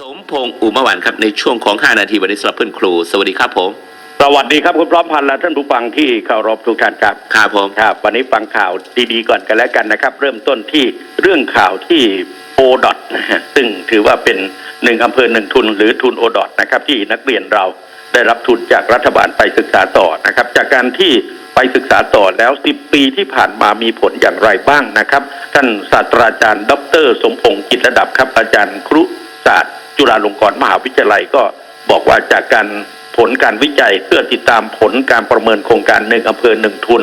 สมพงษ์อุมวันครับในช่วงของ 5 นาทีวันนี้สำหรับเพื่อนครู สวัสดีครับผม สวัสดีครับคุณพร้อมพันธ์และท่านผู้ฟังที่เคารพทุกท่านครับครับผมครับ วันนี้ฟังข่าวดีๆก่อนกันแล้วกันนะครับ เริ่มต้นที่เรื่องข่าวที่โอดอทนะฮะซึ่งถือว่าเป็นหนึ่งอำเภอหนึ่งทุน หรือทุนโอดอทนะครับที่นักเรียนเราได้รับทุนจากรัฐบาลไปศึกษาต่อนะครับ จากการที่ไปศึกษาต่อแล้ว 10 ปีที่ผ่านมามีผลอย่างไรบ้างนะครับ ท่านศาสตราจารย์ ดร สมพงษ์กิจระดับครับอาจารย์ครุศาสตร์ จุฬาลงกรณ์มหาวิทยาลัยก็บอกว่าจากการผลการวิจัยเพื่อติดตามผลการประเมินโครงการหนึ่งอำเภอหนึ่งทุน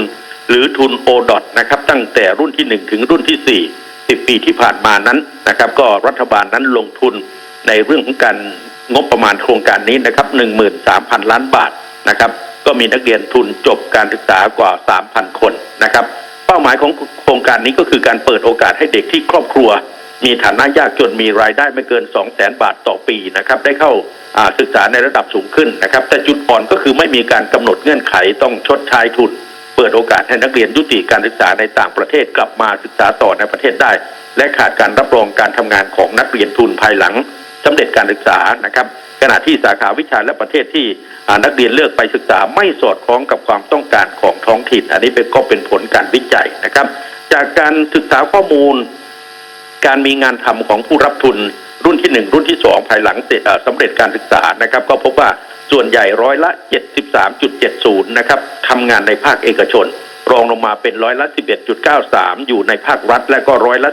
หรือทุนโอดอทนะครับ ตั้งแต่รุ่นที่หนึ่งถึงรุ่นที่สี่สิบปีที่ผ่านมานั้นนะครับ ก็รัฐบาลนั้นลงทุนในเรื่องของการงบประมาณโครงการนี้นะครับหนึ่งหมื่นสามพันล้านบาทนะครับ ก็มีนักเรียนทุนจบการศึกษากว่าสามพันคนนะครับ เป้าหมายของโครงการนี้ก็คือการเปิดโอกาสให้เด็กที่ครอบครัว มีฐานะยากจนมีรายได้ไม่เกิน 2 0 0แสนบาทต่อปีนะครับได้เข้าศึกษาในระดับสูงขึ้นนะครับ แต่จุดอ่อนก็คือไม่มีการกำหนดเงื่อนไขต้องชดใช้ทุน เปิดโอกาสให้นักเรียนยุติการศึกษาในต่างประเทศกลับมาศึกษาต่อในประเทศได้ และขาดการรับรองการทำงานของนักเรียนทุนภายหลังสำเร็จการศึกษานะครับขณะที่สาขาวิชาและประเทศที่นักเรียนเลือกไปศึกษาไม่สอดคล้องกับความต้องการของท้องถิ่น อันนี้เป็นก็เป็นผลการวิจัยนะครับ จากการศึกษาข้อมูล การมีงานทำของผู้รับทุนรุ่นที่หนึ่งรุ่นที่สองภายหลังสร็จเอ่อสำเร็จการศึกษานะครับ ก็พบว่าส่วนใหญ่ร้อยละ 73.70 นะครับทำงานในภาคเอกชน รองลงมาเป็นร้อยละ 11.93 อยู่ในภาครัฐ และก็ร้อยละ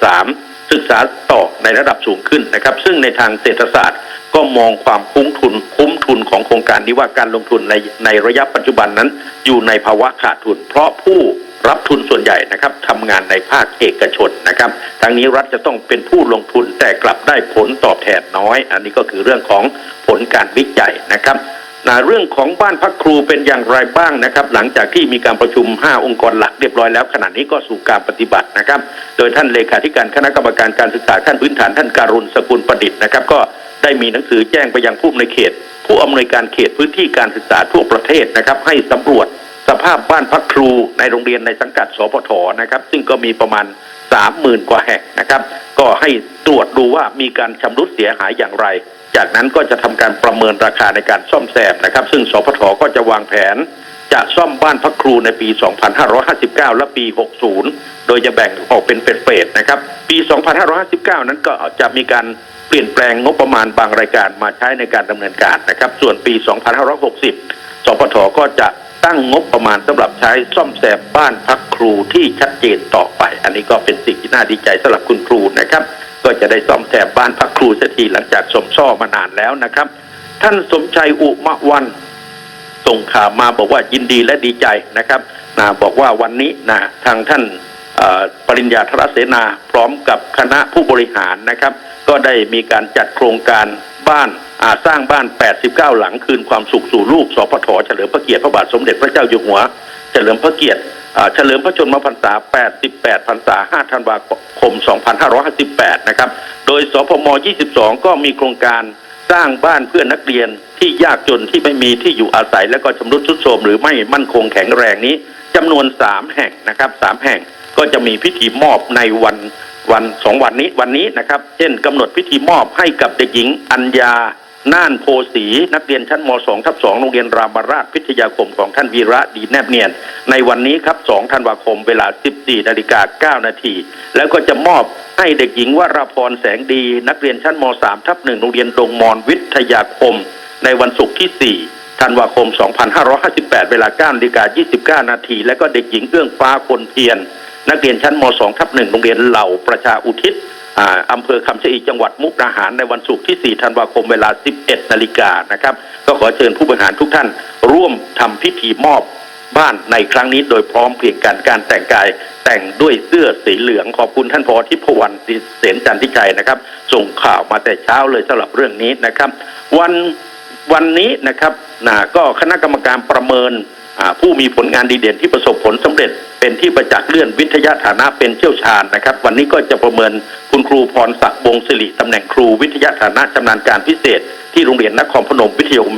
10.73 ศึกษาต่อในระดับสูงขึ้นนะครับ ซึ่งในทางเศรษฐศาสตร์ก็มองความคุ้มทุนคุ้มทุนของโครงการนี้ว่าการลงทุนในในระยะปัจจุบันนั้น อยู่ในภาวะขาดทุน เพราะผู้ รับทุนส่วนใหญ่นะครับทำงานในภาคเอกชนนะครับทางนี้รัฐจะต้องเป็นผู้ลงทุนแต่กลับได้ผลตอบแทนน้อย อันนี้ก็คือเรื่องของผลการวิจัยนะครับนะเรื่องของบ้านพักครูเป็นอย่างไรบ้างนะครับ หลังจากที่มีการประชุม 5 องค์กรหลักเรียบร้อยแล้วขณะนี้ก็สู่การปฏิบัตินะครับ โดยท่านเลขาธิการคณะกรรมการการศึกษาขั้นพื้นฐานท่านการุณสกุลประดิษฐ์นะครับก็ได้มีหนังสือแจ้งไปยังผู้อำนวยเขต ผู้อำนวยการเขตพื้นที่การศึกษาทั่วประเทศนะครับ ให้สำรวจ ภาพบ้านพักครูในโรงเรียนในสังกัดสพทนะครับ ซึ่งก็มีประมาณสามหมื่นกว่าแห่งนะครับ ก็ให้ตรวจดูว่ามีการชำรุดเสียหายอย่างไร จากนั้นก็จะทำการประเมินราคาในการซ่อมแซมนะครับ ซึ่งสพทก็จะวางแผน จะซ่อมบ้านพักครูในปี 2559 และปี 60 โดยจะแบ่งออกเป็นเฟสๆนะครับ ปี 2559 นั้นก็จะมีการเปลี่ยนแปลงงบประมาณบางรายการมาใช้ในการดำเนินการนะครับ ส่วนปี 2560สปทก็จะ ตั้งงบประมาณสำหรับใช้ซ่อมแซมบ้านพักครูที่ชัดเจนต่อไป อันนี้ก็เป็นสิ่งที่น่าดีใจสำหรับคุณครูนะครับ ก็จะได้ซ่อมแซมบ้านพักครูสักทีหลังจากสมซ่อมานานแล้วนะครับ ท่านสมชัยอุมะวันส่งข่าวมาบอกว่ายินดีและดีใจนะครับนะบอกว่าวันนี้นะทางท่านปริญญาธรเสนาพร้อมกับคณะผู้บริหารนะครับ ก็ได้มีการจัดโครงการบ้าน อ่าสร้างบ้าน 89 หลังคืนความสุขสู่ลูกสพทเฉลิมพระเกียรติพระบาทสมเด็จพระเจ้าอยู่หัว เฉลิมพระเกียรติเฉลิมพระชนมพรรษา 88 พรรษา 5 ธันวาคม 2558 นะครับ โดยสพม 22 ก็มีโครงการสร้างบ้านเพื่อนนักเรียนที่ยากจนที่ไม่มีที่อยู่อาศัยและก็ชำรุดทรุดโทรมหรือไม่มั่นคงแข็งแรงนี้จำนวนสามแห่งนะครับสามแห่งก็จะมีพิธีมอบในวันวันสองวันนี้วันนี้นะครับ เช่นกำหนดพิธีมอบให้กับเด็กหญิงอัญญา น่านโพสี นักเรียนชั้นม 2 ทับ2โรงเรียนรามราชพิทยาคมของท่านวีระดีแนบเนียน ในวันนี้ครับ 2 ธันวาคมเวลา 14นาฬิกา9นาที แล้วก็จะมอบให้เด็กหญิงวราพรแสงดี นักเรียนชั้นม 3 ทับ1โรงเรียนดงมอนวิทยาคม ในวันศุกร์ที่ 4ธันวาคม 2558 เวลา9นาฬิกา29 นาที และก็เด็กหญิงเอื้องฟ้าคนเพียร นักเรียนชั้นม 2 ทับ1โรงเรียนเหล่าประชาอุทิศ อำเภอคำชะอีจังหวัดมุกดาหารในวันศุกร์ที่ 4 ธันวาคมเวลา 11 นาฬิกานะครับ ก็ขอเชิญผู้บริหารทุกท่าน ร่วมทำพิธีมอบบ้านในครั้งนี้โดยพร้อมเพียงกันการแต่งกาย แต่งด้วยเสื้อสีเหลืองขอบคุณท่านพอทิพวรรณเสนจันทิชัยนะครับ ส่งข่าวมาแต่เช้าเลยสำหรับเรื่องนี้นะครับ วันวันนี้นะครับนะก็คณะกรรมการประเมิน ผู้มีผลงานดีเด่นที่ประสบผลสำเร็จ เป็นที่ประจักษ์เลื่อนวิทยาฐานะเป็นเชี่ยวชาญนะครับ วันนี้ก็จะประเมินคุณครูพรศักดิ์วงศ์สิริตำแหน่งครูวิทยาฐานะชำนาญการพิเศษ ที่โรงเรียนนครพนมวิทยาคม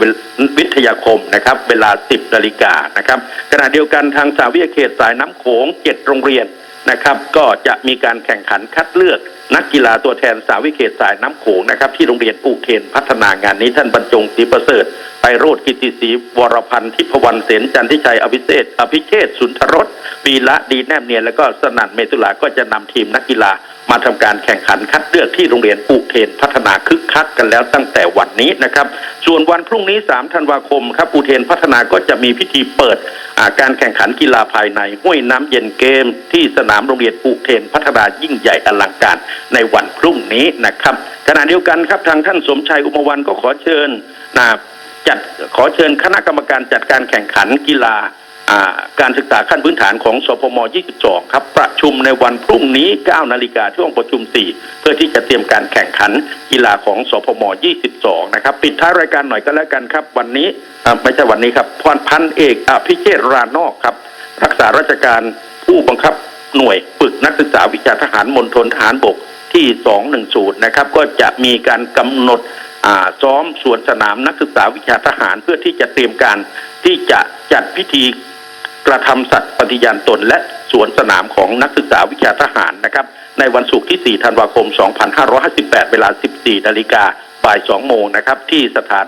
วิทยาคมนะครับ เวลา 10นาฬิกานะครับขณะเดียวกันทางสาวิทยาเขตสายน้ำโขง7โรงเรียนนะครับก็จะมีการแข่งขันคัดเลือก นักกีฬาตัวแทนสาวิเขตสายน้ำโขงนะครับที่โรงเรียนอูเคนพัฒนางานนี้ท่านบรรจงศรีประเสริฐ ไปโรดกิติศรีวรพันธ์ทิพวรรณเสนจันทิชัยอภิเศษอภิเชษสุนทรสวีละดีแนบเนียนแล้วก็สนั่นเมตุลาก็จะนำทีมนักกีฬามาทำการแข่งขันคัดเลือกที่โรงเรียนอุเทนพัฒนาคึกคักกันแล้วตั้งแต่วันนี้นะครับ ส่วนวันพรุ่งนี้ 3 ธันวาคมครับอุเทนพัฒนาก็จะมีพิธีเปิดาการแข่งขันกีฬาภายในห้วยน้ำเย็นเกม ที่สนามโรงเรียนอุเทนพัฒนายิ่งใหญ่อลังการในวันพรุ่งนี้นะครับขณะเดียวกันครับทางท่านสมชัยอุมวันก็ขอเชิญนะ จัดขอเชิญคณะกรรมการจัดการแข่งขันกีฬาการศึกษาขั้นพื้นฐานของสพม 22 ครับ ประชุมในวันพรุ่งนี้ 9 นาฬิกาช่วงประชุม 4 เพื่อที่จะเตรียมการแข่งขันกีฬาของสพม 22 นะครับ ปิดท้ายรายการหน่อยก็แล้วกันครับ วันนี้ไม่ใช่วันนี้ครับพรพันเอกอภิเชษรานอกครับ รักษาราชการผู้บังคับหน่วยฝึกนักศึกษาวิชาทหารมณฑลทหารบกที่ 210 นะครับ ก็จะมีการกำหนด ซ้อมสวนสนามนักศึกษาวิชาทหารเพื่อที่จะเตรียมการที่จะจัดพิธีกระทำสัตย์ปฏิญาณตน และสวนสนามของนักศึกษาวิชาทหารนะครับ ในวันศุกร์ที่ 4 ธันวาคม 2558 เวลา 14 นาฬิกาบ่าย 2 โมงนะครับ ที่สถาน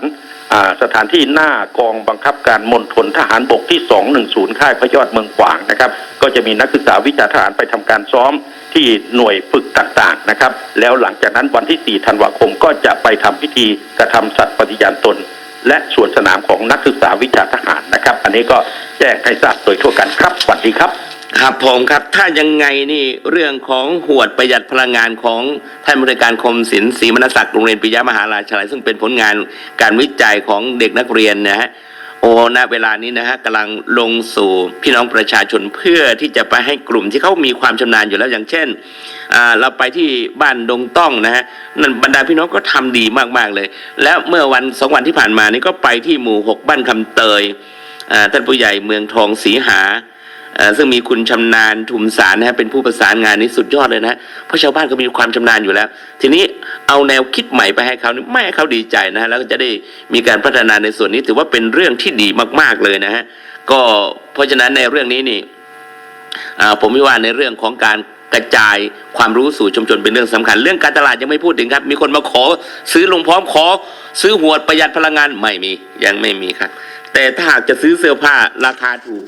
สถานที่หน้ากองบังคับการมณฑลทหารบกที่ 210 ค่ายพระยอดเมืองขวางนะครับ ก็จะมีนักศึกษาวิชาทหารไปทำการซ้อม ที่หน่วยฝึกต่างๆนะครับ แล้วหลังจากนั้นวันที่ 4 ธันวาคมก็จะไปทำพิธีกระทำสัตย์ปฏิญาณตน และส่วนสนามของนักศึกษาวิชาทหารนะครับ อันนี้ก็แจ้งให้ทราบโดยทั่วกันครับสวัสดีครับ ครับผมครับถ้ายังไงนี่เรื่องของหวดประหยัดพลังงานของท่านบริการคมศิลป์ศรีมนศักดิ์โรงเรียนปิยมหาราชลัยซึ่งเป็นผลงานการวิจัยของเด็กนักเรียนนะฮะ โอ้ณเวลานี้นะฮะกำลังลงสู่พี่น้องประชาชนเพื่อที่จะไปให้กลุ่มที่เขามีความชำนาญอยู่แล้วอย่างเช่นเราไปที่บ้านดงต้องนะฮะนั่นบรรดาพี่น้องก็ทำดีมากๆเลย แล้วเมื่อวันสองวันที่ผ่านมานี่ก็ไปที่หมู่หกบ้านคำเตยท่านผู้ใหญ่เมืองทองศรีหา ซึ่งมีคุณชำนาญทุมสารนะฮะเป็นผู้ประสานงานนี้สุดยอดเลยนะเพราะชาวบ้านก็มีความชำนาญอยู่แล้ว ทีนี้เอาแนวคิดใหม่ไปให้เขานี่ไม่ให้เขาดีใจนะฮะแล้วก็จะได้มีการพัฒนาในส่วนนี้ถือว่าเป็นเรื่องที่ดีมาก ๆเลยนะฮะก็เพราะฉะนั้นในเรื่องนี้นี่อ่าผมว่าในเรื่องของการกระจายความรู้สู่ชุมชนเป็นเรื่องสำคัญ เรื่องการตลาดยังไม่พูดถึงครับ มีคนมาขอซื้อลงพร้อมขอ ซื้อหวดประหยัดพลังงานไม่มียังไม่มีครับ แต่ถ้าหากจะซื้อเสื้อผ้าราคาถูก